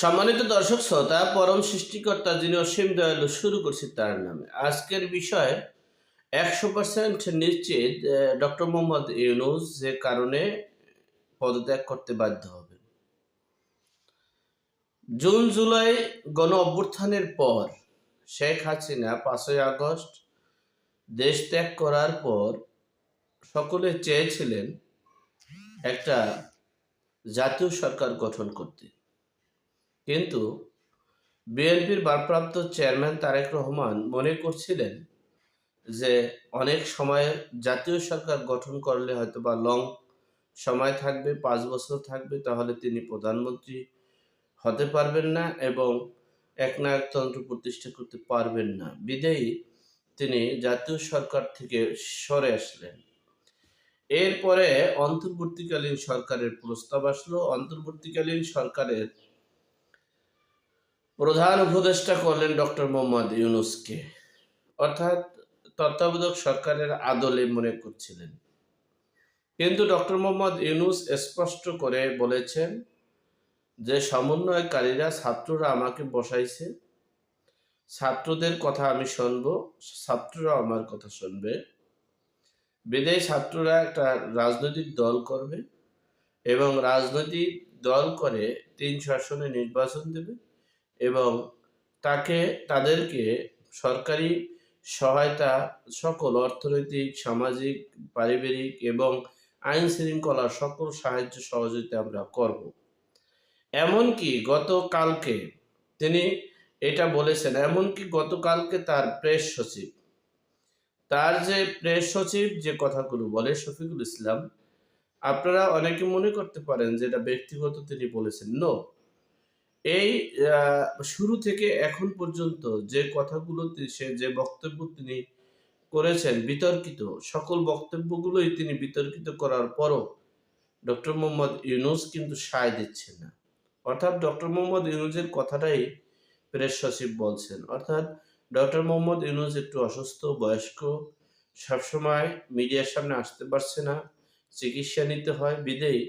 সম্মানিত দর্শক, শ্রোতা, পরম সৃষ্টিকর্তা যিনি অসীম দয়ালু শুরু করছি তার নামে। আজকের বিষয় একশো পার্সেন্ট নিশ্চিত ডক্টর মোহাম্মদ ইউনুস যে কারণে পদত্যাগ করতে বাধ্য হবে জুন, জুলাই গণ অভ্যুত্থানের পর শেখ হাসিনা পাঁচই আগস্ট দেশ ত্যাগ করার পর সকলে চেয়েছিলেন একটা জাতীয় সরকার গঠন করতে। কিন্তু বিএনপির ভারপ্রাপ্ত চেয়ারম্যান তারেক রহমান মনে করছিলেন যে অনেক সময় জাতীয় সরকার গঠন করলে হয়তো বা লং সময় থাকবে, পাঁচ বছর থাকবে, তাহলে তিনি প্রধানমন্ত্রী হতে পারবেন না এবং একনায়কতন্ত্র প্রতিষ্ঠা করতে পারবেন না। বিদেয়ী তিনি জাতীয় সরকার থেকে সরে আসলেন। এরপরে অন্তর্বর্তীকালীন সরকারের প্রস্তাব আসলো। অন্তর্বর্তীকালীন সরকারের প্রধান উপদেষ্টা করলেন ডক্টর মোহাম্মদ ইউনুসকে। অর্থাৎ তত্ত্বাবধায়ক সরকারের আদলে মনে করছিলেন। কিন্তু ডক্টর মোহাম্মদ ইউনুস স্পষ্ট করে বলেছেন যে সমন্বয়কারীরা ছাত্ররা আমাকে বসাইছে। ছাত্রদের কথা আমি শুনব ছাত্ররা আমার কথা শুনবে। বিদেয় ছাত্ররা একটা রাজনৈতিক দল করবে এবং রাজনৈতিক দল করে তিনশো আসনে নির্বাচন দেবে। এবং তাকে, তাদেরকে সরকারি সহায়তা সকল অর্থনৈতিক, সামাজিক, পারিবারিক এবং আইন শৃঙ্খলার সকল সাহায্য সহযোগিতা আমরা করব। এমনকি গতকালকে তিনি এটা বলেছেন, এমনকি গতকালকে তার প্রেস সচিব, তার যে প্রেস সচিব যে কথাগুলো বলে, শফিকুল ইসলাম, আপনারা অনেকে মনে করতে পারেন যে এটা ব্যক্তিগত তিনি বলেছেন। নো এই শুরু থেকে এখন পর্যন্ত যে কথাগুলো সে, যে বক্তব্য তিনি করেছেন বিতর্কিত, সকল বক্তব্যগুলোই তিনি বিতর্কিত করার পরও ডক্টর মোহাম্মদ ইউনুস কিন্তু সায় দিচ্ছেন না। অর্থাৎ ডক্টর মোহাম্মদ ইউনুসের কথাটাই প্রেস সচিব বলছেন। অর্থাৎ ডক্টর মোহাম্মদ ইউনুস একটু অসুস্থ, বয়স্ক, সবসময় মিডিয়ার সামনে আসতে পারছে না, চিকিৎসা নিতে হয়, বিদেয়ী।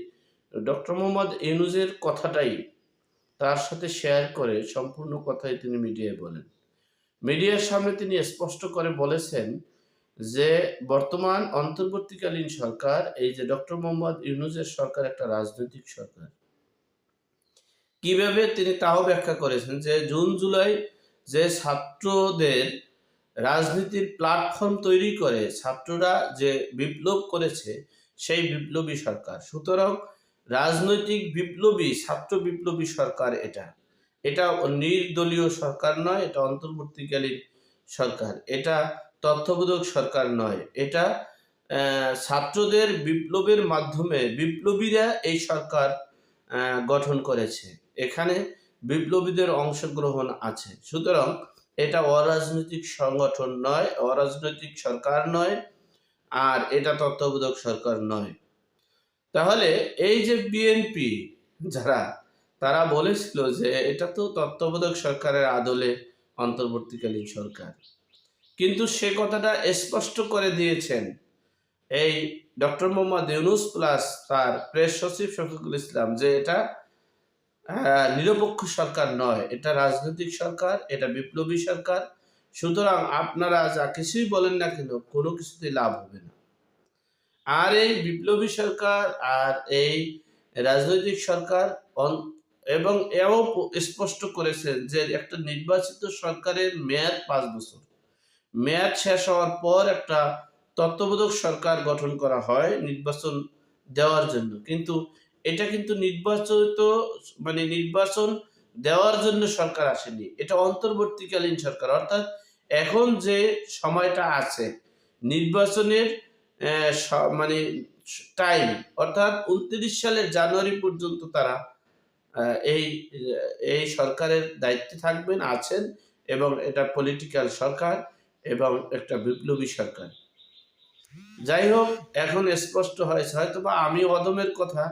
ডক্টর মোহাম্মদ ইউনুসের কথাটাই তার সাথে শেয়ার করে সম্পূর্ণ কথাই তিনি মিডিয়ায় বলেন। মিডিয়ার সামনে তিনি স্পষ্ট করে বলেছেন যে, বর্তমান অন্তর্বর্তীকালীন সরকার, এই যে ডক্টর মোহাম্মদ ইউনুসের সরকার, একটা রাজনৈতিক সরকার। কীভাবে তিনি তাও ব্যাখ্যা করেছেন যে, জুন, জুলাই যে ছাত্রদের রাজনীতির প্ল্যাটফর্ম তৈরি করে, ছাত্ররা যে বিপ্লব করেছে, সেই বিপ্লবী সরকার। সুতরাং রাজনৈতিক বিপ্লবী, ছাত্র বিপ্লবী সরকার এটা। এটা নির্দলীয় সরকার নয়, এটা অন্তর্বর্তীকালীন সরকার। এটা তথ্যবোধক সরকার নয়। এটা ছাত্রদের বিপ্লবের মাধ্যমে বিপ্লবীরা এই সরকার গঠন করেছে। এখানে বিপ্লবীদের অংশগ্রহণ আছে। সুতরাং এটা অরাজনৈতিক সংগঠন নয়, অরাজনৈতিক সরকার নয়, আর এটা তত্ত্বাবধায়ক সরকার নয়। তাহলে এই যে বিএনপি যারা তারা বলেছিল যে এটা তো তত্ত্বাবধায়ক সরকারের আদলে অন্তর্বর্তীকালীন সরকার। কিন্তু সে কথাটা স্পষ্ট করে দিয়েছেন এই ডক্টর মোহাম্মদ ইউনুস প্লাস তার প্রেস সচিব শফিকুল ইসলাম যে এটা আহ, নিরপেক্ষ সরকার নয় এটা রাজনৈতিক সরকার এটা বিপ্লবী সরকার। সুতরাং আপনারা যা কিছুই বলেন না কেন কোনো কিছুতেই লাভ হবে না। আর এই বিপ্লবী সরকার আর এই রাজনৈতিক সরকার এবং এও স্পষ্ট করেছেন যে একটা নির্বাচিত সরকারের মেয়াদ পাঁচ বছর। মেয়াদ শেষ হওয়ার পর একটা তত্ত্ববোধক সরকার গঠন করা হয় নির্বাচন দেওয়ার জন্য। কিন্তু এটা কিন্তু নির্বাচিত মানে নির্বাচন দেওয়ার জন্য সরকার আসেনি। এটা অন্তর্বর্তীকালীন সরকার। অর্থাৎ এখন যে সময়টা আছে, নির্বাচনের মানে টাইম অর্থাৎ উনত্রিশ সালের জানুয়ারি পর্যন্ত তারা এই এই সরকারের দায়িত্বে থাকবেন, আছেন এবং এটা পলিটিক্যাল সরকার এবং একটা বিপ্লবী সরকার। যাই হোক, এখন স্পষ্ট হয়েছে হয়তো বা আমি অদমের কথা,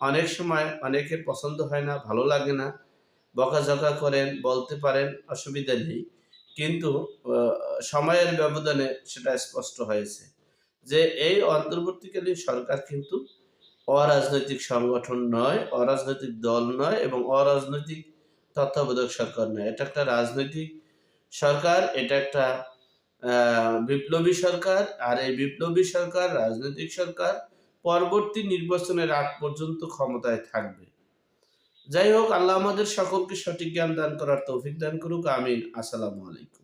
অনেক সময় অনেকের পছন্দ হয় না, ভালো লাগে না, বকাঝকা করেন, বলতে পারেন, অসুবিধা নেই। কিন্তু সময়ের ব্যবধানে সেটা স্পষ্ট হয়েছে। যে এই অন্তর্বর্তীকালীন সরকার কিন্তু অরাজনৈতিক সংগঠন নয়, অরাজনৈতিক দল নয় এবং অরাজনৈতিক তত্ত্বাবধায়ক সরকার নয়। এটা একটা রাজনৈতিক সরকার, এটা একটা বিপ্লবী সরকার আর এই বিপ্লবী সরকার রাজনৈতিক সরকার পরবর্তী নির্বাচনের আগ পর্যন্ত ক্ষমতায় থাকবে। যাই হোক, আল্লাহ আমাদের সকলকে সঠিক জ্ঞান দান করার তৌফিক দান করুক। আমিন। আসসালামু আলাইকুম।